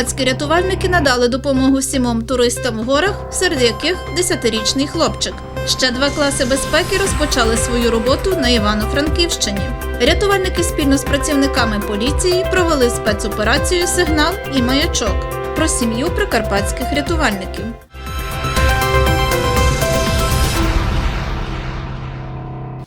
Прикарпатські рятувальники надали допомогу сімом туристам в горах, серед яких десятирічний хлопчик. Ще два класи безпеки розпочали свою роботу на Івано-Франківщині. Рятувальники спільно з працівниками поліції провели спецоперацію Сигнал і маячок про сім'ю прикарпатських рятувальників.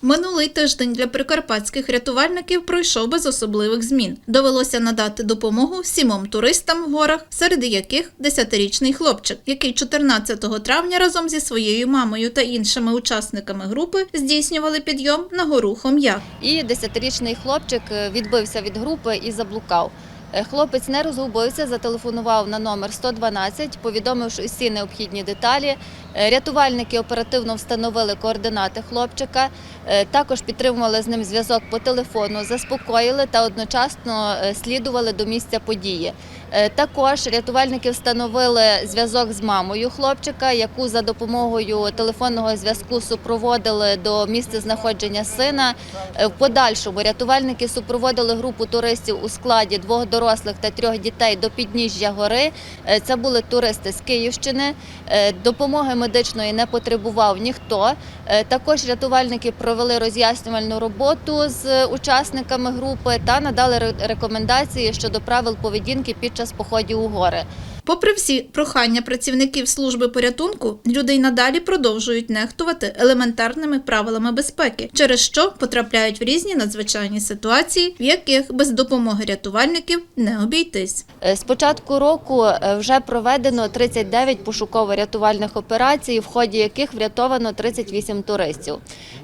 Минулий тиждень для прикарпатських рятувальників пройшов без особливих змін. Довелося надати допомогу сімом туристам в горах, серед яких 10-річний хлопчик, який 14 травня разом зі своєю мамою та іншими учасниками групи здійснювали підйом на гору Хом'як. І десятирічний хлопчик е, відбився від групи і заблукав. Е, Хлопець не розгубився, зателефонував на номер 112, повідомивши усі необхідні деталі. Е, Рятувальники оперативно встановили координати хлопчика, е, також підтримували з ним зв'язок по телефону, заспокоїли та одночасно слідували до місця події. Е, Також рятувальники встановили зв'язок з мамою хлопчика, яку за допомогою телефонного зв'язку супроводили до місця знаходження сина. Е, В подальшому рятувальники супроводили групу туристів у складі двох дорослих та трьох дітей до підніжжя гори. Е, Це були туристи з Київщини. Допомоги медичної не потребував ніхто. Також рятувальники провели роз'яснювальну роботу з учасниками групи та надали рекомендації щодо правил поведінки під час походів у гори. Попри всі прохання працівників служби порятунку, люди й надалі продовжують нехтувати елементарними правилами безпеки, через що потрапляють в різні надзвичайні ситуації, в яких без допомоги рятувальників не обійтись. Е, З початку року е, вже проведено 39 пошуково-рятувальних операцій, в ході яких врятовано 38 туристів.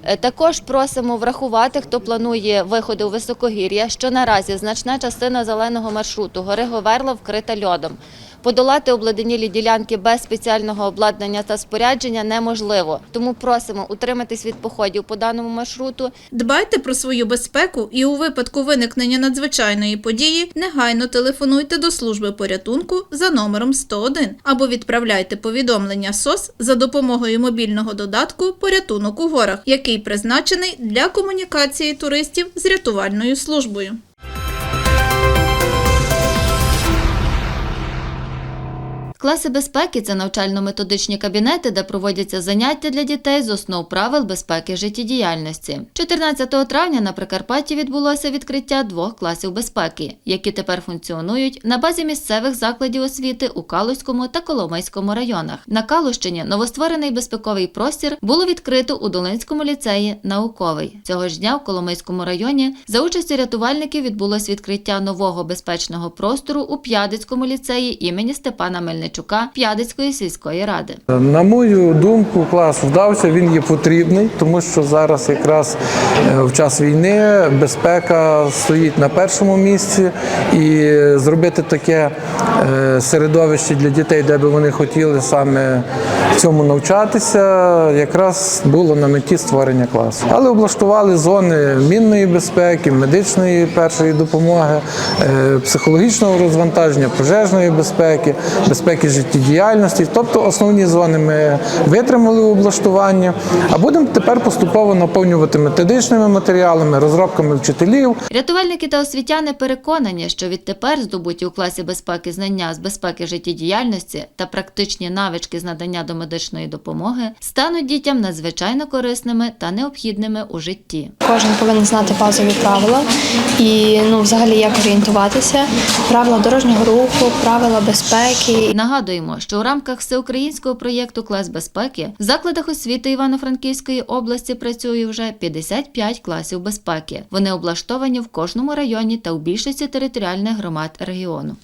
Е, Також просимо врахувати, хто планує виходи у високогір'я, що наразі значна частина зеленого маршруту гори Говерла вкрита льодом. Подолати обледенілі ділянки без спеціального обладнання та спорядження неможливо, тому просимо утриматись від походів по даному маршруту, Дбайте про свою безпеку і у випадку виникнення надзвичайної події негайно телефонуйте до служби порятунку за номером 101 або відправляйте повідомлення СОС за допомогою мобільного додатку Порятунок у горах, який призначений для комунікації туристів з рятувальною службою. Класи безпеки це навчально-методичні кабінети, де проводяться заняття для дітей з основ правил безпеки життєдіяльності. 14 травня на Прикарпатті відбулося відкриття двох класів безпеки, які тепер функціонують на базі місцевих закладів освіти у Калузькому та Коломийському районах. На Калущині новостворений безпековий простір було відкрито у Долинському ліцеї науковий. Цього ж дня в Коломийському районі за участі рятувальників відбулось відкриття нового безпечного простору у П'ядицькому ліцеї імені Степана Мельничука П'ядицької сільської ради. На мою думку, клас вдався, він є потрібний, тому що зараз якраз е, в час війни безпека стоїть на першому місці, і зробити таке е, середовище для дітей, де би вони хотіли саме цьому навчатися, якраз було на меті створення класу. Але облаштували зони мінної безпеки, медичної першої допомоги, е, психологічного розвантаження, пожежної безпеки, безпеки життєдіяльності. Тобто основні зони ми витримали облаштування, а будемо тепер поступово наповнювати методичними матеріалами, розробками вчителів. Рятувальники та освітяни переконані, що відтепер здобуті у класі безпеки знання з безпеки життєдіяльності та практичні навички з надання домедичної допомоги стануть дітям надзвичайно корисними та необхідними у житті. Кожен повинен знати базові правила і ну, взагалі як орієнтуватися, правила дорожнього руху, правила безпеки. Нагадуємо, що у рамках всеукраїнського проєкту Клас безпеки в закладах освіти Івано-Франківської області працює вже 55 класів безпеки. Вони облаштовані в кожному районі та у більшості територіальних громад регіону.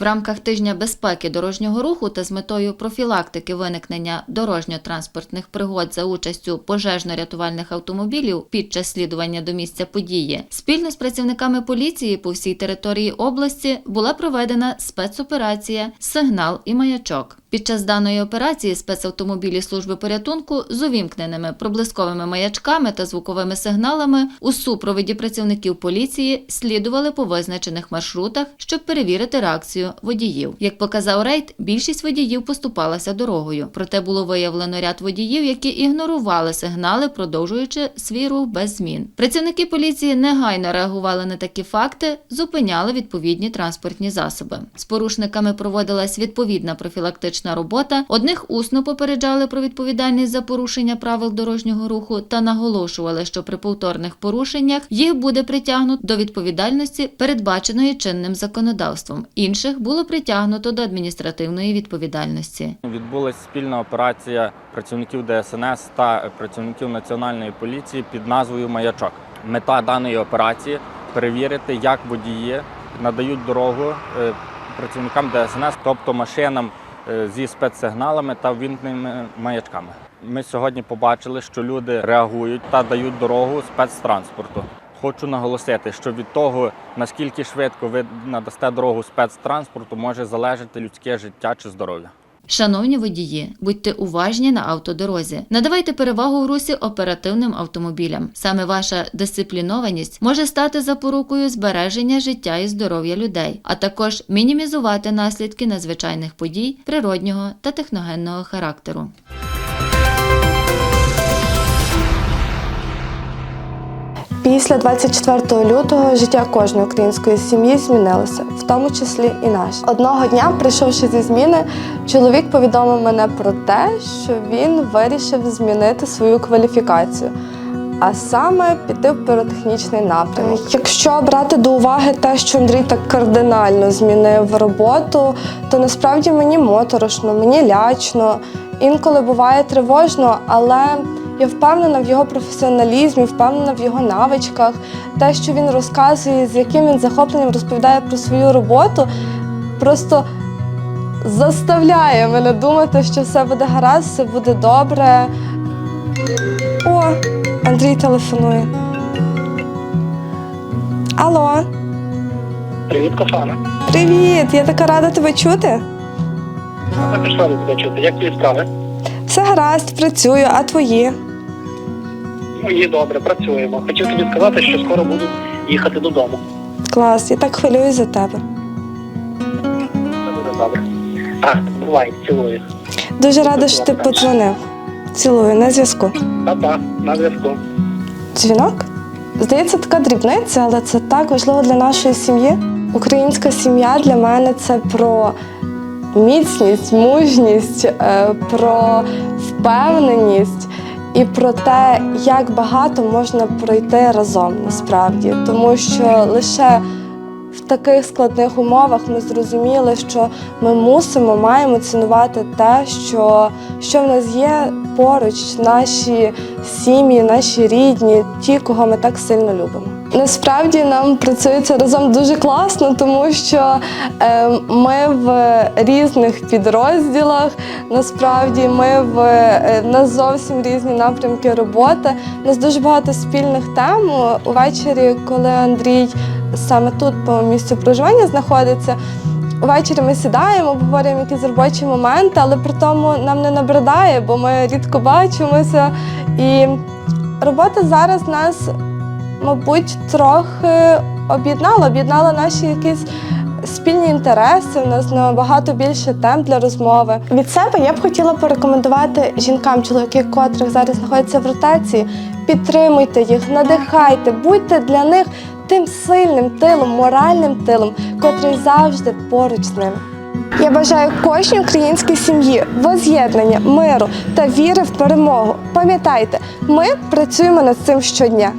В рамках тижня безпеки дорожнього руху та з метою профілактики виникнення дорожньо-транспортних пригод за участю пожежно-рятувальних автомобілів під час слідування до місця події спільно з працівниками поліції по всій території області була проведена спецоперація Сигнал і маячок. Під час даної операції спецавтомобілі служби порятунку з увімкненими проблисковими маячками та звуковими сигналами у супроводі працівників поліції слідували по визначених маршрутах, щоб перевірити реакцію водіїв. Як показав рейд, більшість водіїв поступалася дорогою. Проте було виявлено ряд водіїв, які ігнорували сигнали, продовжуючи свій рух без змін. Працівники поліції негайно реагували на такі факти, зупиняли відповідні транспортні засоби. З порушниками проводилась відповідна профілактична робота. Одних усно попереджали про відповідальність за порушення правил дорожнього руху та наголошували, що при повторних порушеннях їх буде притягнуто до відповідальності, передбаченої чинним законодавством. Інших було притягнуто до адміністративної відповідальності. Відбулася спільна операція працівників ДСНС та працівників національної поліції під назвою Маячок. Мета даної операції перевірити, як водії надають дорогу е, працівникам ДСНС, тобто машинам зі спецсигналами та вімкненими маячками. Ми сьогодні побачили, що люди реагують та дають дорогу спецтранспорту. Хочу наголосити, що від того, наскільки швидко ви надасте дорогу спецтранспорту, може залежати людське життя чи здоров'я. Шановні водії, будьте уважні на автодорозі. Надавайте перевагу в русі оперативним автомобілям. Саме ваша дисциплінованість може стати запорукою збереження життя і здоров'я людей, а також мінімізувати наслідки надзвичайних подій природнього та техногенного характеру. Після 24 лютого життя кожної української сім'ї змінилося, в тому числі і наш. Одного дня, прийшовши зі зміни, чоловік повідомив мене про те, що він вирішив змінити свою кваліфікацію. А саме піти в піротехнічний напрямок. Якщо брати до уваги те, що Андрій так кардинально змінив роботу, то насправді мені моторошно, мені лячно, інколи буває тривожно, але я впевнена в його професіоналізмі, впевнена в його навичках. Те, що він розказує, з яким він захопленням розповідає про свою роботу, просто заставляє мене думати, що все буде гаразд, все буде добре. О, Андрій телефонує. Алло, Привіт, Кохана. привіт! Я така рада тебе чути. Я прийшла до тебе чути. Як твої справи? Все гаразд, працюю, а твої? Мої добре, працюємо. Хотів тобі сказати, що скоро буду їхати додому. Клас, я так хвилююсь за тебе. Все буде добре. А, бувай, цілую. Дуже рада, що ти подзвонив. Цілую, на зв'язку. Па-па, на зв'язку. Дзвінок? Здається, така дрібниця, але це так важливо для нашої сім'ї. Українська сім'я для мене це про міцність, мужність, е, про впевненість і про те, як багато можна пройти разом насправді. Тому що лише в таких складних умовах ми зрозуміли, що ми мусимо, маємо цінувати те, що, що в нас є поруч, наші сім'ї, наші рідні, ті, кого ми так сильно любимо. Насправді нам працюється разом дуже класно, тому що е, ми в різних підрозділах. Насправді ми в е, нас зовсім різні напрямки роботи. У нас дуже багато спільних тем. Увечері, коли Андрій саме тут по місцю проживання знаходиться. Увечері ми сідаємо, обговорюємо якісь робочі моменти, але при тому нам не набридає, бо ми рідко бачимося. І робота зараз нас, мабуть, трохи об'єднала, об'єднала наші якісь спільні інтереси. У нас набагато більше тем для розмови. Від себе я б хотіла порекомендувати жінкам, чоловіки, котрих зараз знаходяться в ротації. Підтримуйте їх, надихайте, будьте для них тим сильним тилом, моральним тилом, котрий завжди поруч з ним. Я бажаю кожній українській сім'ї воз'єднання, миру та віри в перемогу. Пам'ятайте, ми працюємо над цим щодня.